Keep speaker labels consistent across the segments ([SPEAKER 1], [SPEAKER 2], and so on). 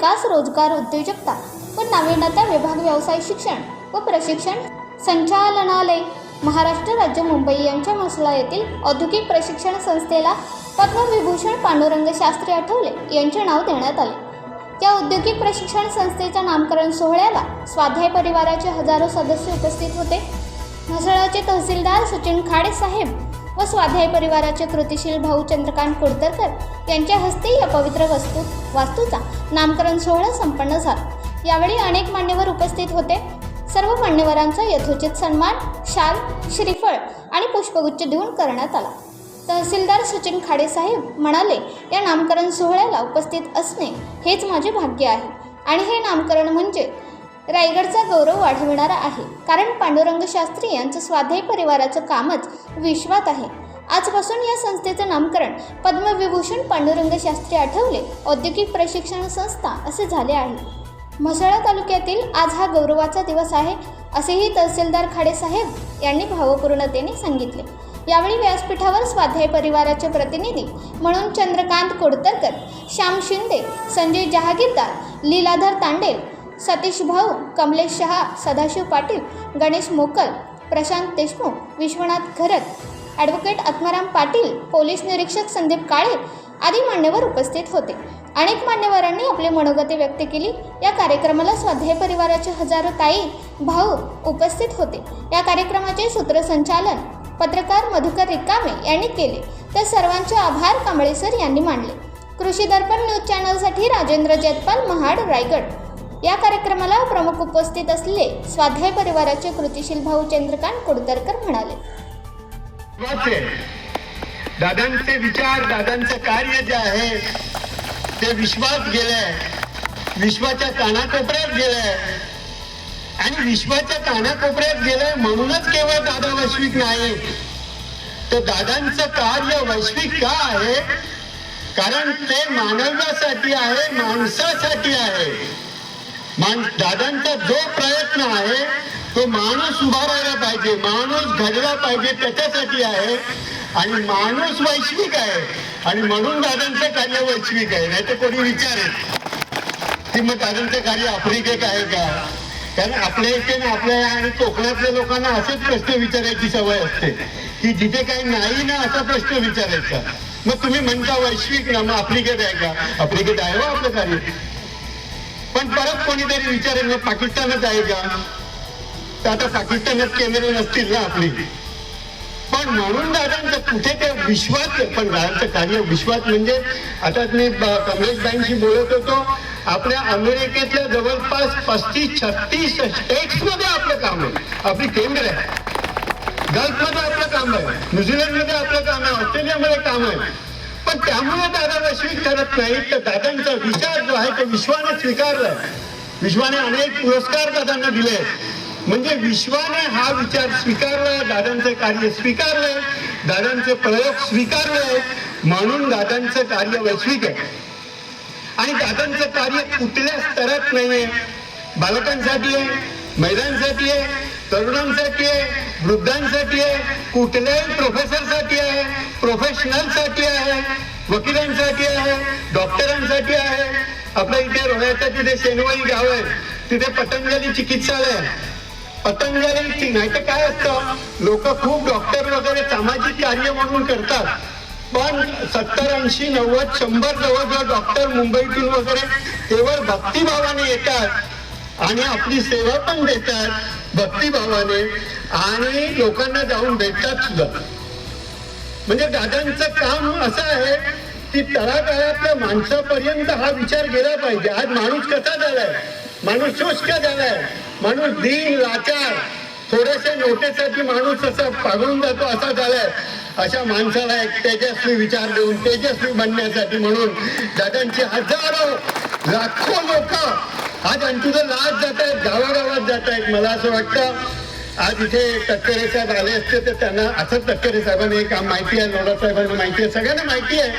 [SPEAKER 1] विकास रोजगार उद्योजकता व नाविन्यता विभाग व्यवसाय शिक्षण व प्रशिक्षण संचालनालय. महाराष्ट्र राज्य मुंबई यांच्या मसला येथील औद्योगिक प्रशिक्षण संस्थेला पद्मविभूषण पांडुरंग शास्त्री आठवले यांचे नाव देण्यात आले. या औद्योगिक प्रशिक्षण संस्थेच्या नामकरण सोहळ्याला स्वाध्याय परिवाराचे हजारो सदस्य उपस्थित होते. म्हसळाचे तहसीलदार सचिन खाडे साहेब व स्वाध्याय परिवाराचे कृतिशील भाऊ चंद्रकांत कुडतरकर यांच्या हस्ते या पवित्र वस्तू वास्तूचा नामकरण सोहळा संपन्न झाला. यावेळी अनेक मान्यवर उपस्थित होते. सर्व मान्यवरांचा यथोचित सन्मान शाल श्रीफळ आणि पुष्पगुच्छ देऊन करण्यात आला. तहसीलदार सचिन खाडे साहेब म्हणाले या नामकरण सोहळ्याला उपस्थित असणे हेच माझे भाग्य आहे. आणि हे नामकरण म्हणजे रायगडचा गौरव वाढविणारा आहे. कारण पांडुरंग शास्त्री यांचं स्वाध्याय परिवाराचं कामच विश्वात आहे. आजपासून या संस्थेचं नामकरण पद्मविभूषण पांडुरंग शास्त्री आठवले औद्योगिक प्रशिक्षण संस्था असे झाले आहे. म्हसळा तालुक्यातील आज हा गौरवाचा दिवस आहे असेही तहसीलदार खाडे साहेब यांनी भावपूर्णतेने सांगितले. यावेळी व्यासपीठावर स्वाध्याय परिवाराचे प्रतिनिधी म्हणून चंद्रकांत कोडतरकर श्याम शिंदे संजय जहागीरदार लीलाधर तांडेल सतीश भाऊ कमलेश शहा सदाशिव पाटील गणेश मोकल प्रशांत देशमुख विश्वनाथ घरत ॲडव्होकेट आत्माराम पाटील पोलीस निरीक्षक संदीप काळे आदी मान्यवर उपस्थित होते. अनेक मान्यवरांनी आपली मनोगती व्यक्त केली. या कार्यक्रमाला स्वाध्याय परिवाराचे हजारो ताई भाऊ उपस्थित होते. या कार्यक्रमाचे सूत्रसंचालन पत्रकार मधुकर रिकामे यांनी केले. तर सर्वांचे आभार कांबळेसर यांनी मानले. कृषी दर्पण न्यूज चॅनलसाठी राजेंद्र जयपाल महाड रायगड. या कार्यक्रमाला प्रमुख उपस्थित असलेले स्वाध्याय परिवाराचे कृतिशील भाऊ चंद्रकांत कुडतरकर म्हणाले.
[SPEAKER 2] दादांचे विचार दादांचं कार्य जे आहे ते विश्वात गेलंय. विश्वाच्या कानाकोपऱ्यात गेलंय. आणि विश्वाच्या कानाकोपऱ्यात गेलंय म्हणूनच केवळ दादा वैश्विक नाही. तर दादांचं कार्य वैश्विक का आहे? कारण ते मानवासाठी आहे माणसासाठी आहे. मान दादांचा जो प्रयत्न आहे तो माणूस उभारायला पाहिजे माणूस घडला पाहिजे त्याच्यासाठी आहे. आणि माणूस वैश्विक आहे. आणि म्हणून दादांचं कार्य वैश्विक आहे नाही तर कोणी विचारेल. की मग दादांचं कार्य आफ्रिकेत आहे का? कारण आपल्या इथे ना आपल्या आणि कोकणातल्या लोकांना असेच प्रश्न विचारायची सवय असते. की जिथे काही नाही ना असा प्रश्न विचारायचा. मग तुम्ही म्हणता वैश्विक ना मग आफ्रिकेत आहे का? आफ्रिकेत आहे हो आपलं कार्य. पण परत कोणीतरी विचारेल मग पाकिस्तानात आहे का? तर आता पाकिस्तानात केंद्र नसतील ना आपली. पण म्हणून दादांचं कुठे ते विश्वास पण दादांचं कार्य विश्वास म्हणजे आता मी कमलेश बँकशी बोलत होतो आपल्या अमेरिकेतल्या जवळपास पस्तीस छत्तीस स्टेट्समध्ये आपलं काम आहे. आपली केंद्र आहे गल्फमध्ये आपलं काम आहे. न्यूझीलंडमध्ये आपलं काम आहे. ऑस्ट्रेलियामध्ये काम आहे. पण त्यामुळे दादा वैश्विक करत नाही. तर दादांचा विचार जो आहे तो विश्वाने स्वीकारलाय. विश्वाने अनेक पुरस्कार दादांना दिले. म्हणजे विश्वाने हा विचार स्वीकारला दादांचे कार्य स्वीकारले दादांचे प्रयोग स्वीकारले म्हणून दादांचं कार्य वैश्विक आहे. आणि दादांचं कार्य कुठल्या स्तरात नाहीये. बालकांसाठी आहे महिलांसाठी आहे तरुणांसाठी आहे वृद्धांसाठी आहे कुठल्याही प्रोफेसरसाठी आहे प्रोफेशनलसाठी आहे वकिलांसाठी आहे डॉक्टरांसाठी आहे. आपल्या इथे रोह्याच्या तिथे शेनवाई गाव आहे तिथे पतंजली चिकित्सालय पतंजली नाही तर काय असतं? लोक खूप डॉक्टर वगैरे सामाजिक कार्य म्हणून करतात. पण सत्तर ऐंशी नव्वद शंभर जवळजवळ डॉक्टर मुंबईतून वगैरे केवळ भक्तिभावाने येतात आणि आपली सेवा पण देतात. भक्तिभावाने आणि लोकांना जाऊन भेटतात सुद्धा. म्हणजे दादांचं काम असं आहे की तळागाळातल्या माणसापर्यंत हा विचार गेला पाहिजे. आज माणूस कसा झालाय? माणूस शुष्क झालाय. माणूस दीन लाचार थोड्याशा नोटेसाठी माणूस असा पागळून जातो असा झालाय. अशा माणसाला एक तेजस्वी विचार देऊन तेजस्वी बनण्यासाठी म्हणून दादांची हजारो लाखो लोक आज तुझं लाज जात आहेत गावागावात जात आहेत मला असं वाटतं आज इथे तटकरे साहेब आले असते तर त्यांना असं तटकरे साहेबांना हे काम माहिती आहे नोडा साहेबांना माहिती आहे सगळ्यांना माहिती आहे.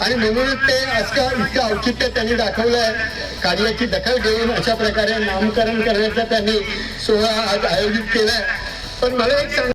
[SPEAKER 2] आणि म्हणूनच ते आजकाल इतकं औचित्य त्यांनी दाखवलं आहे कार्याची दखल घेऊन अशा प्रकारे नामकरण करण्याचा त्यांनी सोहळा आज आयोजित केलाय. पण मला एक सांग